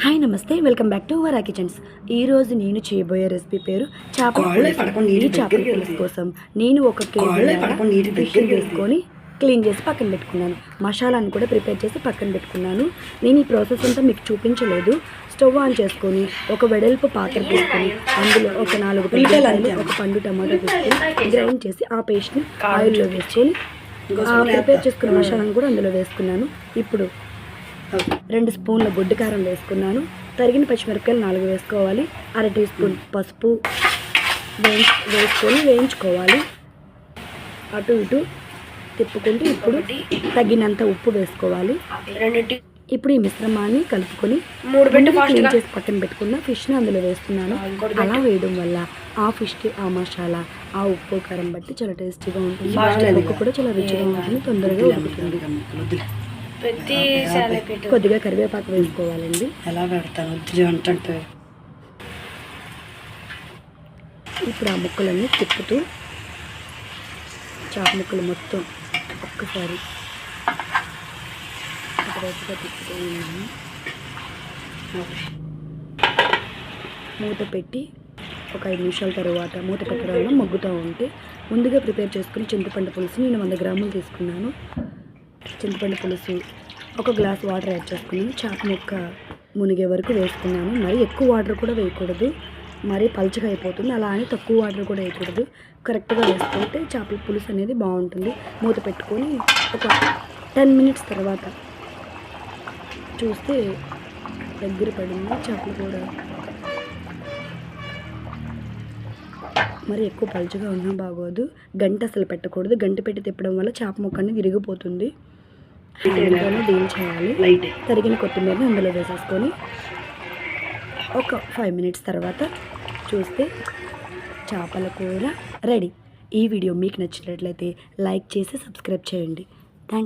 Hi నమస్తే. Welcome back to Vara kitchens ఈ రోజు నేను చేయబోయే రెసిపీ పేరు చేప కాళ్ళే పడకుండా నీటి ఈ చేపల పులుసు. కోసం నేను ఒక కేజీ ఫిష్ తీసుకొని క్లీన్ చేసి పక్కన పెట్టుకున్నాను. మసాలాను కూడా ప్రిపేర్ చేసి పక్కన పెట్టుకున్నాను. నేను ఈ ప్రాసెస్ అంతా మీకు చూపించలేదు. స్టవ్ ఆన్ చేసుకొని ఒక వెడల్పు పాత్ర తీసుకొని అందులో ఒక నాలుగు ఉల్లిపాయలు ఒక పండు టమాటా తీసుకొని గ్రైండ్ చేసి ఆ పేస్ట్ని ఆయిల్లో వేసుకొని ప్రిపేర్ చేసుకున్న మసాలాను కూడా అందులో వేసుకున్నాను. ఇప్పుడు రెండు స్పూన్ల బొడ్డు కారం వేసుకున్నాను. తరిగిన పచ్చిమిరపకాయలు నాలుగు వేసుకోవాలి. అర టీ స్పూన్ పసుపు వేసుకొని వేయించుకోవాలి. అటు ఇటు తిప్పుకుంటూ ఇప్పుడు తగినంత ఉప్పు వేసుకోవాలి. ఇప్పుడు ఈ మిశ్రమాన్ని కలుపుకొని క్లీన్. చేసి పక్కన పెట్టుకున్న ఫిష్ని అందులో వేస్తున్నాను. అలా వేయడం వల్ల ఆ ఫిష్కి ఆ మసాలా ఆ ఉప్పు కారం బట్టి చాలా టేస్టీగా ఉంటుంది. ఉప్పు కూడా చాలా రుచిగా ఉంటుంది తొందరగా ఉడుకుతుంది. ప్రతి కొద్దిగా కరివేపాకు వేసుకోవాలండి. ఎలా పెడతాను వద్దు అంటుంటే ఇప్పుడు ఆ ముక్కలన్నీ తిప్పుతూ చాప ముక్కలు మొత్తం ఒక్కసారి తిప్పుతూ ఉన్నాను మూత పెట్టి ఒక ఐదు నిమిషాల తర్వాత మూత పెట్టడం వల్ల మగ్గుతూ ఉంటే ముందుగా ప్రిపేర్ చేసుకుని చింతపండు పులుసు నేను వంద గ్రాములు తీసుకున్నాను. చింతపండు పులుసు ఒక గ్లాస్ వాటర్ యాడ్ చేసుకుని చాప ముక్క మునిగే వరకు వేసుకున్నాను. మరి ఎక్కువ వాటర్ కూడా వేయకూడదు. మరీ పలుచగా అయిపోతుంది. అలా అని తక్కువ వాటర్ కూడా వేయకూడదు. కరెక్ట్గా వేసుకుంటే చేపల పులుసు అనేది బాగుంటుంది. మూత పెట్టుకొని ఒక టెన్ మినిట్స్ తర్వాత చూస్తే దగ్గర పడింది చేపలు కూడా. మరి ఎక్కువ పలుచగా ఉన్నా బాగోదు. గంట అసలు పెట్టకూడదు. గంట పెట్టి తిప్పడం వల్ల చేప ముక్క అనేది విరిగిపోతుంది. హ్యాండ్తోనే డీల్ చేయాలి. లైట్ తరిగిన కొత్తిమీరని అందులో వేసేసుకొని ఒక ఫైవ్ మినిట్స్ తర్వాత చూస్తే చేపల కూర రెడీ. ఈ వీడియో మీకు నచ్చినట్లయితే లైక్ చేసి సబ్స్క్రైబ్ చేయండి. థ్యాంక్స్